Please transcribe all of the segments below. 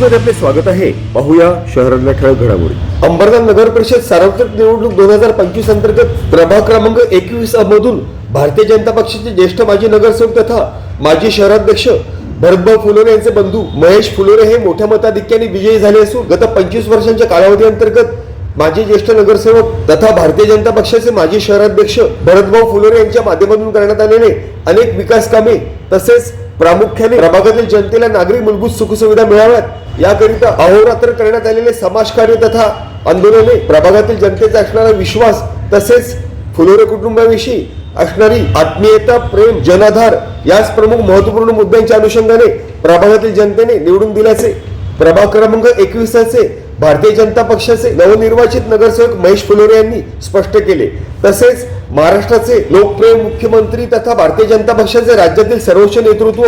मध्ये आपले स्वागत आहे. पाहूया शहरातल्या ठळक घडामोडी. अंबरनाथ नगर परिषद सार्वत्रिक निवडणूक दोन हजार पंचवीस अंतर्गत प्रभाग क्रमांक एकवीस मधून भारतीय जनता पक्षाचे ज्येष्ठ माजी नगरसेवक तथा माजी शहराध्यक्ष भरतभाऊ फुलोरे यांचे बंधू महेश फुलोरे हे मोठ्या मताधिक्याने विजयी झाले असून गत पंचवीस वर्षांच्या कालावधी अंतर्गत माजी ज्येष्ठ नगरसेवक तथा भारतीय जनता पक्षाचे माजी शहराध्यक्ष भरतभाऊ फुलोरे यांच्या माध्यमातून करण्यात आलेले अनेक विकास कामे तसेच प्रामुख्याने प्रभागातील जनतेला नागरी मूलभूत सुखसुविधा मिळाव्यात. याकरिता अहोरात्र करण्यात आलेले समाजकार्य तथा आंदोलने प्रभागातील जनतेचा असणारा विश्वास तसेच फुलोरे कुटुंबाविषयी असणारी आत्मीयता प्रेम जनाधार याच प्रमुख महत्त्वपूर्ण मुद्द्यांच्या अनुषंगाने प्रभागातील जनतेने निवडून दिल्याचे प्रभाग क्रमांक एकविसाचे भारतीय जनता पक्षाचे नवनिर्वाचित नगरसेवक महेश फुलोरे यांनी स्पष्ट केले. तसेच महाराष्ट्राचे लोकप्रिय मुख्यमंत्री तथा भारतीय जनता पक्षाचे राज्यातील सर्वोच्च नेतृत्व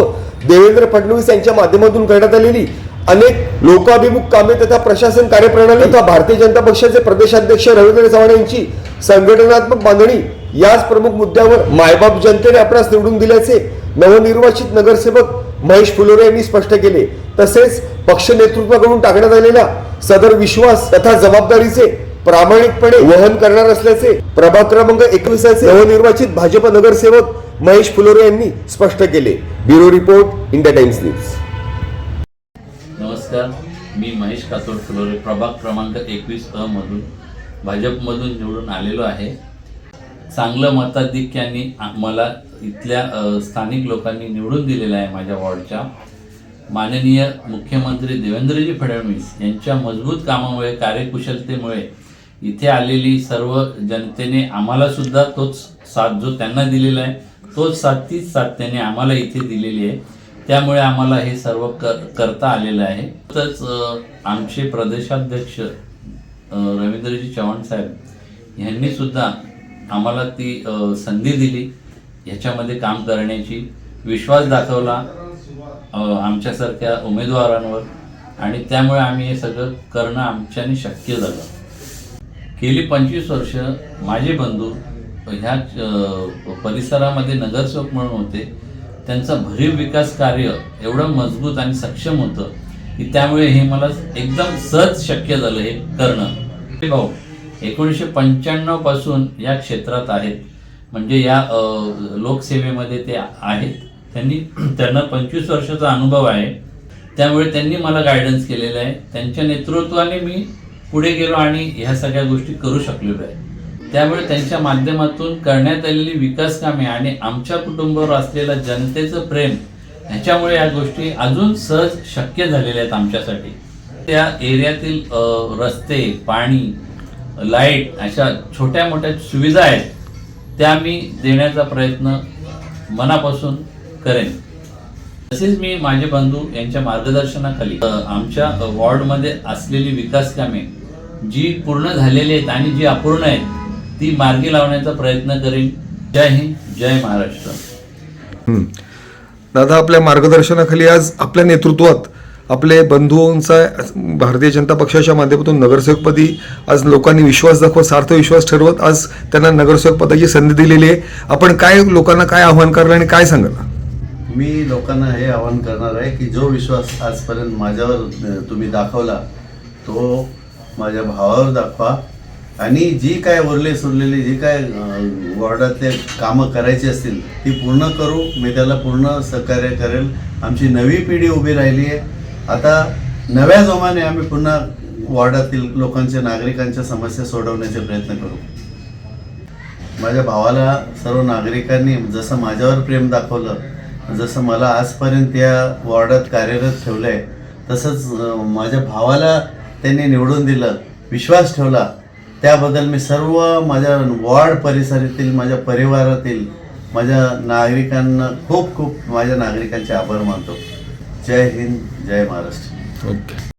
देवेंद्र फडणवीस यांच्या माध्यमातून करण्यात आलेली अनेक लोकाभिमुख कामे तथा प्रशासन कार्यप्रणाली तथा भारतीय जनता पक्षाचे प्रदेशाध्यक्ष रवींद्र चव्हाण यांची संघटनात्मक बांधणी याच प्रमुख मुद्द्यावर मायबाप जनतेने आपणास निवडून दिल्याचे नवनिर्वाचित नगरसेवक महेश फुलोरे यांनी स्पष्ट केले. तसेच पक्ष नेतृत्वाकडून टाकण्यात आलेला सदर विश्वास तथा जबाबदारीचे प्रामाणिकपणे वहन करणार असल्याचे प्रभाग क्रमांक एकविसाचे नवनिर्वाचित भाजप नगरसेवक महेश फुलोरे यांनी स्पष्ट केले. Bureau report India Times news. नमस्कार. मी महेश कातोड फुलोरे प्रभाग क्रमांक एकवीस अ मधून भाजपमधून निवडून आलेलो आहे. चांगलं मताधिक्याने मला इथल्या स्थानिक लोकांनी निवडून दिलेलं आहे माझ्या वॉर्डच्या. माननीय मुख्यमंत्री देवेंद्रजी फडणवीस यांच्या मजबूत कामामुळे कार्यकुशलतेमुळे इथे आलेली सर्व जनतेने आम्हाला सुद्धा तोच साथ जो त्यांना दिलेला आहे तोच साथ तीच साथ त्यांनी आम्हाला इथे दिलेली आहे. त्यामुळे आम्हाला हे सर्व कर करता आलेलं आहे. तसंच आमचे प्रदेशाध्यक्ष रवींद्रजी चव्हाण साहेब यांनी सुद्धा आम्हाला ती संधी दिली. ह्याच्यामध्ये काम करण्याची विश्वास दाखवला आमच्यासारख्या उमेदवारांवर. आणि त्यामुळे आम्ही हे सगळं करणं आमच्याने शक्य झालं. गेली पंचवीस वर्ष माझे बंधू ह्या परिसरामध्ये नगरसेवक म्हणून होते. त्यांचा भरीव विकास कार्य एवढं मजबूत आणि सक्षम होतं की त्यामुळे हे मला एकदम सहज शक्य झालं हे करणं. हे भाऊ एकोणीसशे पंच्याण्णवपासून या क्षेत्रात आहेत. म्हणजे या लोकसेवेमध्ये ते आहेत. त्यांनी त्यांना पंचवीस वर्षाचा अनुभव आहे. त्यामुळे त्यांनी मला गायडन्स केलेलं आहे. त्यांच्या नेतृत्वाने मी पुढे गेलो आणि ह्या सगळ्या गोष्टी करू शकलेलो आहे त्यामुळे त्यांच्या माध्यमातून करण्यात आलेली विकास कामे आणि आमच्या कुटुंबावर असलेलं जनतेचं प्रेम ह्याच्यामुळे या गोष्टी अजून सहज शक्य झालेल्या आहेत आमच्यासाठी. त्या एरियातील रस्ते पाणी लाइट अशा छोट्या मोठ्या सुविधा आहेत त्या मी देण्याचा प्रयत्न मनापासून करेन. तसेच मी माझे बंधू यांच्या मार्गदर्शनाखाली आमच्या वॉर्डमध्ये असलेली विकास कामे जी पूर्ण झालेली आहेत आणि जी अपूर्ण आहेत ती मार्गी लावण्याचा प्रयत्न करेन. जय हिंद जय महाराष्ट्र. दादा आपल्या मार्गदर्शनाखाली आज आपल्या नेतृत्वात आपले बंधूंचा भारतीय जनता पक्षाच्या माध्यमातून नगरसेवकपदी आज लोकांनी विश्वास दाखवत सार्थ विश्वास ठरवत आज त्यांना नगरसेवक पदाची संधी दिलेली आहे. आपण काय लोकांना काय आव्हान करलं आणि काय सांगाल? मी लोकांना हे आवाहन करणार आहे की जो विश्वास आजपर्यंत माझ्यावर तुम्ही दाखवला तो माझ्या भावावर दाखवा. आणि जी काय उरले सुरलेली जी काय वॉर्डातले कामं करायची असतील ती पूर्ण करू. मी त्याला पूर्ण सहकार्य करेल. आमची नवी पिढी उभी राहिली आहे. आता नव्या जोमाने आम्ही पुन्हा वॉर्डातील लोकांच्या नागरिकांच्या समस्या सोडवण्याचे प्रयत्न करू. माझ्या भावाला सर्व नागरिकांनी जसं माझ्यावर प्रेम दाखवलं जसं मला आजपर्यंत या वॉर्डात कार्यरत ठेवलं आहे तसंच माझ्या भावाला त्यांनी निवडून दिलं विश्वास ठेवला. त्याबद्दल मी सर्व माझ्या वॉर्ड परिसरातील माझ्या परिवारातील माझ्या नागरिकांना खूप खूप माझ्या नागरिकांचे आभार मानतो. जय हिंद जय महाराष्ट्र. ओके.